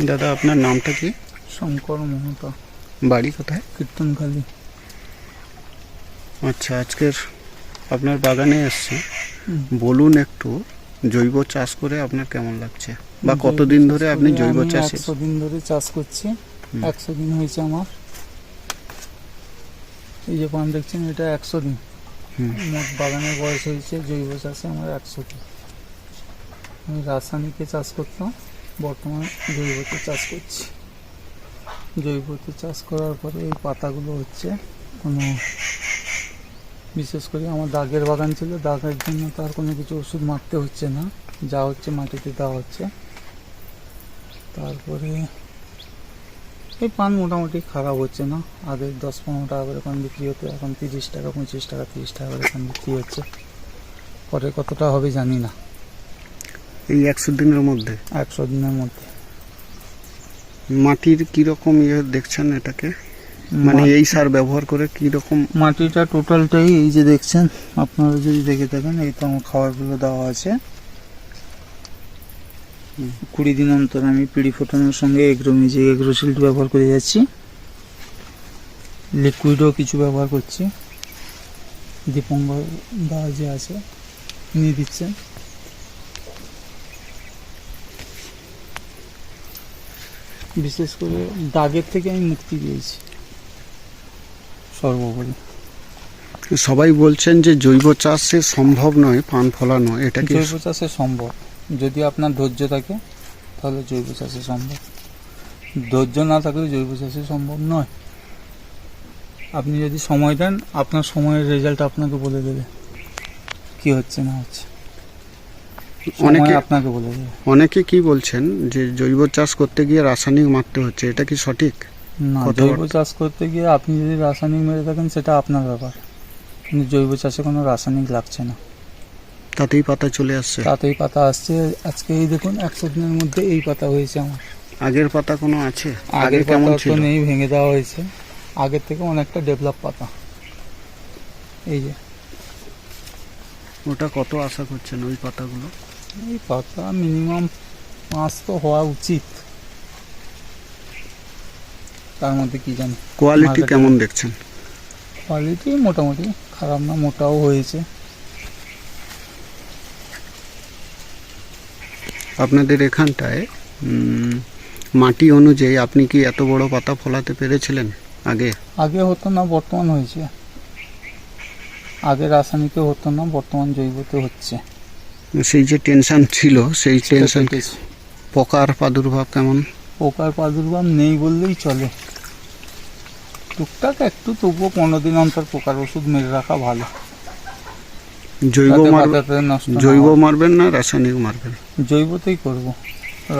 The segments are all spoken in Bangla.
দাদা আপনার নামটা কি? শঙ্কর মহতা বাড়ি কোথায়? কীর্তনখালি। আচ্ছা আজকের আপনার বাগানে এসছে। বলুন একটু জৈব চাষ করে আপনার কেমন লাগছে? বা কতদিন ধরে আপনি জৈব চাষে একশো দিন ধরে চাষ করছি। একশো দিন হয়েছে আমার। এই যে পান দেখছেন এটা একশো দিন। হুম। মোট বাগানের বয়স হয়েছে জৈব চাষে আমার একশো দিন। আমি রাসায়নিকে চাষ করতাম। বর্তমানে জৈবতে চাষ করছি। জৈবতে চাষ করার পরে এই পাতাগুলো হচ্ছে কোনো বিশেষ করে আমার দাগের বাগান ছিল, দাগের জন্য তার কোনো কিছু ওষুধ মারতে হচ্ছে না, যা হচ্ছে মাটিতে দেওয়া হচ্ছে। তারপরে এই পান মোটামুটি খারাপ হচ্ছে না, আগে দশ পনেরো টাকা করে পান বিক্রি হতো, এখন তিরিশ টাকা, পঁচিশ টাকা, তিরিশ টাকা করে পান বিক্রি হচ্ছে। পরে কতটা হবে জানি না। এই একশো দিনের মধ্যে। একশো দিনের মধ্যে। মাটির কীরকম ইয়ে দেখছেন এটাকে? মানে এই সার ব্যবহার করে কীরকম মাটিটা টোটালটাই এই যে দেখছেন আপনারা যদি দেখে থাকেন এই তো আমার খাবারগুলো দেওয়া আছে। কুড়ি দিন অন্তর আমি পিড়ি ফোটানোর সঙ্গে এগ্রো মিউজিক এগ্রো শিল্ড ব্যবহার করে যাচ্ছি। লিকুইডও কিছু ব্যবহার করছি। দীপঙ্গ দা যে আছে নিয়ে দিচ্ছেন। বিশেষ করে দাগের থেকে আমি মুক্তি পেয়েছি। সর্বোপরি। সবাই বলছেন যে জৈব চাষে সম্ভব নয় পান ফলানো এটা কি জৈব চাষে সম্ভব। যদি আপনার ধৈর্য থাকে তাহলে জৈব চাষে সম্ভব। ধৈর্য না থাকলে জৈব চাষে সম্ভব নয়। আপনি যদি সময় দেন আপনার সময়ের রেজাল্ট আপনাকে বলে দেবে। কি হচ্ছে না হচ্ছে। অনেকে আপনাকে বলে অনেকে কি বলছেন যে জৈব চাষ করতে গিয়ে রাসায়নিক মারতে হচ্ছে এটা কি সঠিক? না জৈব চাষ করতে গিয়ে আপনি যদি রাসায়নিক মেরে থাকেন সেটা আপনার ব্যাপার। কিন্তু জৈব চাষে কোনো রাসায়নিক লাগছে না। তাতেই পাতা চলে আসছে। তাতেই পাতা আসছে। আজকে এই দেখুন একশো দিনের মধ্যে এই পাতা হয়েছে আমার। আগের পাতা কোনো আছে? আগের কেমন ছিল? তো নেই ভেঙে দেওয়া হয়েছে। আগের থেকে অনেকটা ডেভেলপ পাতা। এই যে। ওটা কত আশা করছেন ওই পাতাগুলো? এই পাতা মিনিমাম পাঁচ তো হওয়া উচিত। তার মধ্যে কি জানি? কোয়ালিটি কেমন দেখছেন? কোয়ালিটি মোটামুটি খারাপ না মোটাও হয়েছে। আপনাদের এখানটায় উম, মাটি অনুযায়ী আপনি কি এত বড় পাতা ফলাতে পেরেছিলেন আগে? আগে হতো না বর্তমান হয়েছে। আগে রাসায়নিকে হতো না বর্তমান জৈবতে হচ্ছে। সেই যে টেনশন ছিল সেই টেনশন পোকার প্রাদুর্ভাব কেমন? পোকার প্রাদুর্ভাব নেই বললেই চলে। টুকটাক একটু তবুও পনেরো দিন অন্তর পোকার ওষুধ মেরে রাখা ভালো। জৈব জৈব মারবেন না রাসায়নিক মারবেন? জৈবতেই করব।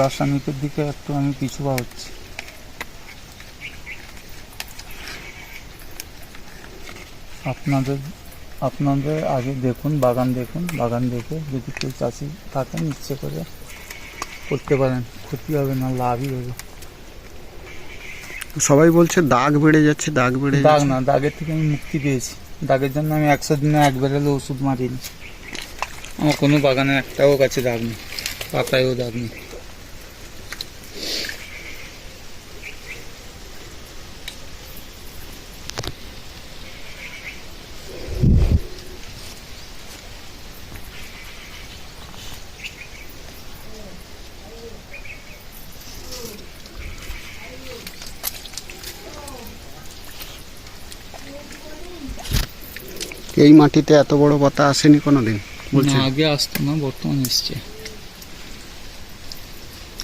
রাসায়নিকের দিকে একটু আমি পিছুপা হচ্ছি আপনাদের আপনাদের আগে দেখুন বাগান দেখুন বাগান দেখে যদি কেউ চাষি থাকেন ইচ্ছে করে করতে পারেন। ক্ষতি হবে না লাভই হবে। সবাই বলছে দাগ বেড়ে যাচ্ছে দাগ বেড়ে দাগ না দাগের থেকে আমি মুক্তি পেয়েছি। দাগের জন্য আমি একশো দিনে একবার হলে ওষুধ মারিনি। আমার কোনো বাগানে একটাও গাছে দাগ নেই পাতায়ও দাগ নেই। এই মাটিতে এত বড় পাতা আসেনি কোনোদিন? বলছেন না, আগে আসতো না বর্তমান এসছে।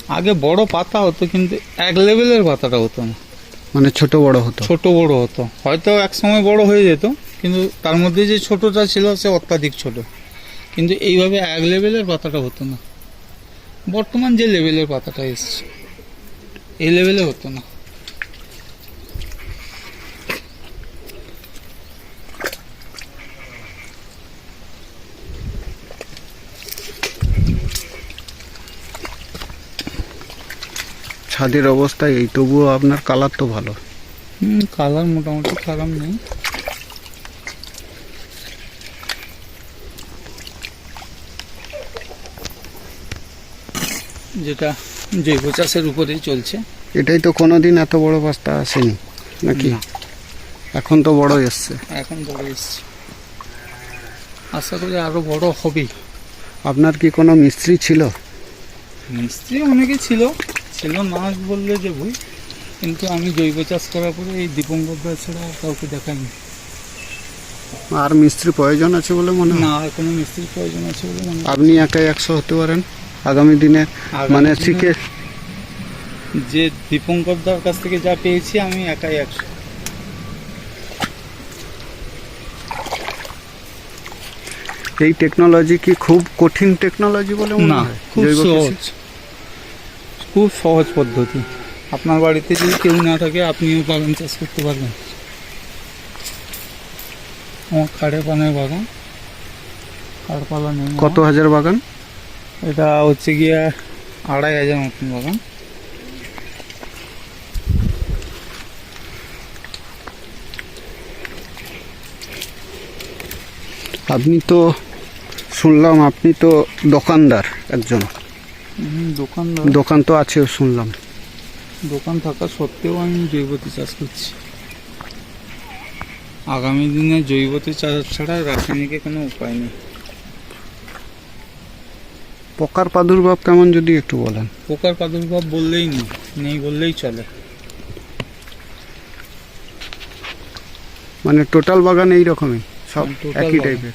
আগে বড় পাতা হতো কিন্তু এক লেভেলের পাতাটা হতো না। মানে ছোট বড় হতো? ছোট বড় হতো। হয়তো এক সময় বড় হয়ে যেত কিন্তু তার মধ্যে যে ছোটটা ছিল সে অত্যাধিক ছোট। কিন্তু এইভাবে এক লেভেলের পাতাটা হতো না। বর্তমান যে লেভেলের পাতাটা এসছে এই লেভেলে হতো না। ছাদের অবস্থা এই তবুও আপনার কালার তো ভালো। হুম কালার মোটামুটি খারাপ নেই। যেটা জৈব চাষের উপরেই চলছে। এটাই তো কোনোদিন এত বড় বস্তা আসেনি নাকি? এখন তো বড় এসছে। এখন বড় এসছে। আশা করি আরও বড় হবে আপনার কি কোনো মিস্ত্রি ছিল? মিস্ত্রি অনেকে ছিল। ছিল না বললে যে ভুল কিন্তু আমি জৈব চাষ করার পরে এই দীপঙ্কর ছাড়া কাউকে দেখাইনি। আর মিস্ত্রি প্রয়োজন আছে বলে মনে না আর কোনো মিস্ত্রির প্রয়োজন আছে বলে মনে আপনি একাই একশো হতে পারেন আগামী দিনে? মানে শিখে যে দীপঙ্কর দার কাছ থেকে যা পেয়েছি আমি একাই একশো। এই টেকনোলজি কি খুব কঠিন টেকনোলজি বলে মনে না হয়? খুব সহজ। খুব সহজ পদ্ধতি। আপনার বাড়িতে যদি কেউ না থাকে আপনিও বাগান চাষ করতে পারবেন। আমার খাড়ে পানের বাগান। খাড়পালা নেই। কত হাজার বাগান? এটা হচ্ছে গিয়ে আড়াই হাজার মতন বাগান। আপনি তো শুনলাম আপনি তো দোকানদার একজন। দোকানদার দোকান তো আছে শুনলাম। দোকান থাকা সত্ত্বেও আমি জৈবতে চাষ করছি। আগামী দিনে জৈবতে চাষ ছাড়া রাসায়নিকে কোনো উপায় নেই। পোকার প্রাদুর্ভাব কেমন যদি একটু বলেন। পোকার প্রাদুর্ভাব বললেই নেই নেই বললেই চলে। মানে টোটাল বাগান এই রকমই সব Total একই। টাইপের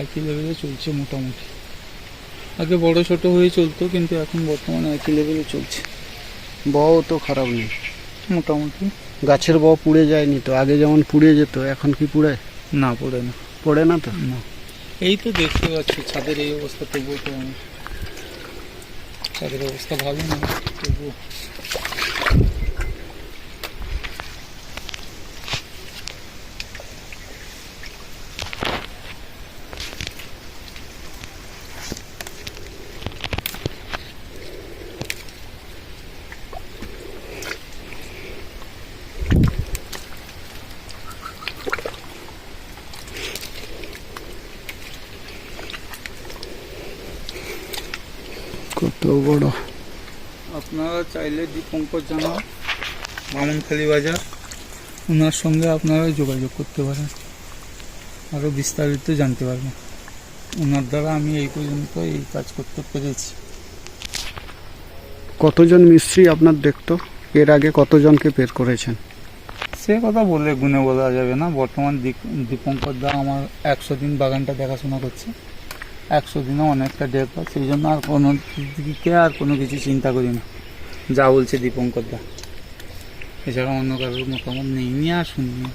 একই লেভেলে চলছে মোটামুটি। আগে বড় ছোট হয়ে চলতো কিন্তু এখন বর্তমানে একই লেভেলে চলছে। বও তো খারাপ নেই। মোটামুটি। গাছের বউ পুড়ে যায়নি তো আগে যেমন পুড়ে যেত এখন কি পুড়ে? না পড়ে না। পড়ে না তো? না। এই তো দেখতে পাচ্ছি ছাদের এই অবস্থা তবুও তো আমি ছাদের অবস্থা ভালো না তবুও কত বড়। আপনারা চাইলে দীপঙ্কর জানা বামনখালী বাজার। ওনার সঙ্গে আপনারা যোগাযোগ করতে পারেন। আরও বিস্তারিত জানতে পারবেন। ওনার দ্বারা আমি এই পর্যন্ত এই কাজ করতে পেরেছি। কতজন মিস্ত্রি আপনার দেখতো? এর আগে কতজনকে বের করেছেন? সে কথা বলে গুনে বলা যাবে না। বর্তমান দীপ- দীপঙ্কর দা আমার একশো দিন বাগানটা দেখাশোনা করছে। একশো দিনে অনেকটা ডেভেলপ সেই জন্য আর কোনো দিকে আর কোনো কিছু চিন্তা করি না। যা বলছে দীপঙ্কর দা এছাড়া অন্য কারোর মতামত নেই নি আর শুনিনি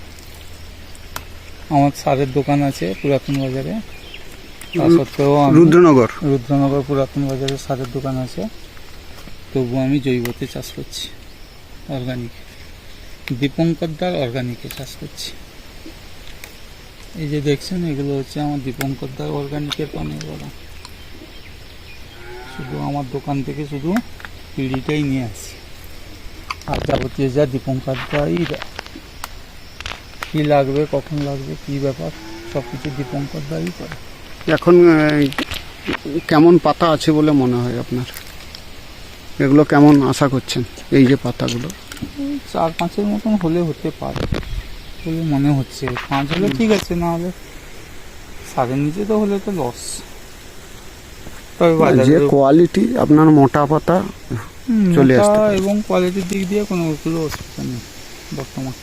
আমার সারের দোকান আছে পুরাতন বাজারে। তা সত্ত্বেও আমি রুদ্রনগর? রুদ্রনগর পুরাতন বাজারে সারের দোকান আছে। তবু আমি জৈবতে চাষ করছি অর্গানিক দীপঙ্কর দার অর্গানিকে চাষ করছি। এই যে দেখছেন এগুলো হচ্ছে আমার দীপঙ্কর দার অর্গানিকের পানের বাগান শুধু আমার দোকান থেকে শুধু পিড়িটাই নিয়ে আসি আর যাবতীয় যা দীপঙ্কর দাই কী লাগবে কখন লাগবে কী ব্যাপার সব কিছু দীপঙ্কর দাই করে। এখন কেমন পাতা আছে বলে মনে হয় আপনার? এগুলো কেমন আশা করছেন এই যে পাতাগুলো? চার পাঁচের মতন হলে হতে পারে। বলে মনে হচ্ছে। পাঁচ হলে ঠিক আছে না হলে সাড়ের নিচে তো হলে তো লস তবে যে কোয়ালিটি আপনার মোটা পাতা চলে আসতে এবং কোয়ালিটির দিক দিয়ে কোনো কোনো অসুবিধা নেই বর্তমান।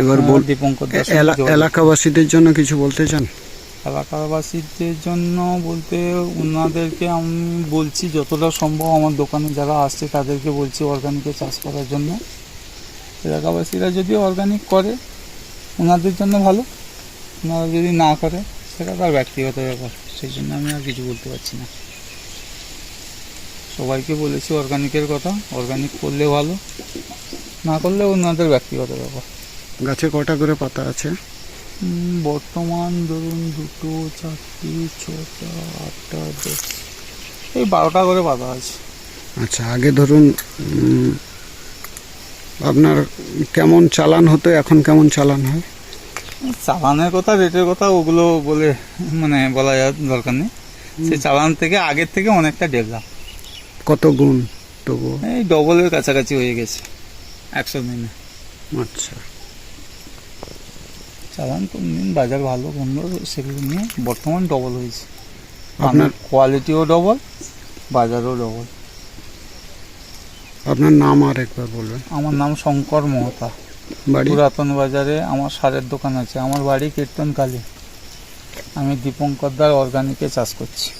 এবার বল দীপঙ্কর এলাকাবাসীদের জন্য কিছু বলতে চান? এলাকাবাসীদের জন্য বলতে ওনাদেরকে আমি বলছি, যতটা সম্ভব আমার দোকানে যারা আসছে তাদেরকে বলছি অর্গানিকে চাষ করার জন্য। এলাকাবাসীরা যদি অর্গানিক করে, ওনাদের জন্য ভালো। ওনারা যদি না করে, সেটা তার ব্যক্তিগত ব্যাপার। সেই জন্য আমি আর কিছু বলতে পারছি না। সবাইকে বলেছি অর্গানিকের কথা। অর্গানিক করলে ভালো, না করলে ওনাদের ব্যক্তিগত ব্যাপার। গাছে কটা করে পাতা আছে? বর্তমান ধরুন দুটো চারটি ছটা আটটা দশ। এই বারোটা করে পাতা আছে। আচ্ছা আগে ধরুন আপনার কেমন চালান হতো এখন কেমন চালান হয়? চালানের কথা রেটের কথা ওগুলো বলে মানে বলা দরকার নেই। সেই চালান থেকে আগের থেকে অনেকটা ডেভেলপ। কত গুণ তবু এই ডবলের কাছাকাছি হয়ে গেছে একশো দিনে আচ্ছা। চালান দিন বাজার ভালো বন্ধ সেগুলো নিয়ে বর্তমান ডবল হয়েছে। আপনার কোয়ালিটিও ডবল বাজারও ডবল আপনার নাম আর একবার বলবেন। আমার নাম শঙ্কর মহতা। বাড়ি? পুরাতন বাজারে আমার সারের দোকান আছে। আমার বাড়ি কীর্তনকালী। আমি দীপঙ্কর দীপঙ্করদার অর্গানিকে চাষ করছি।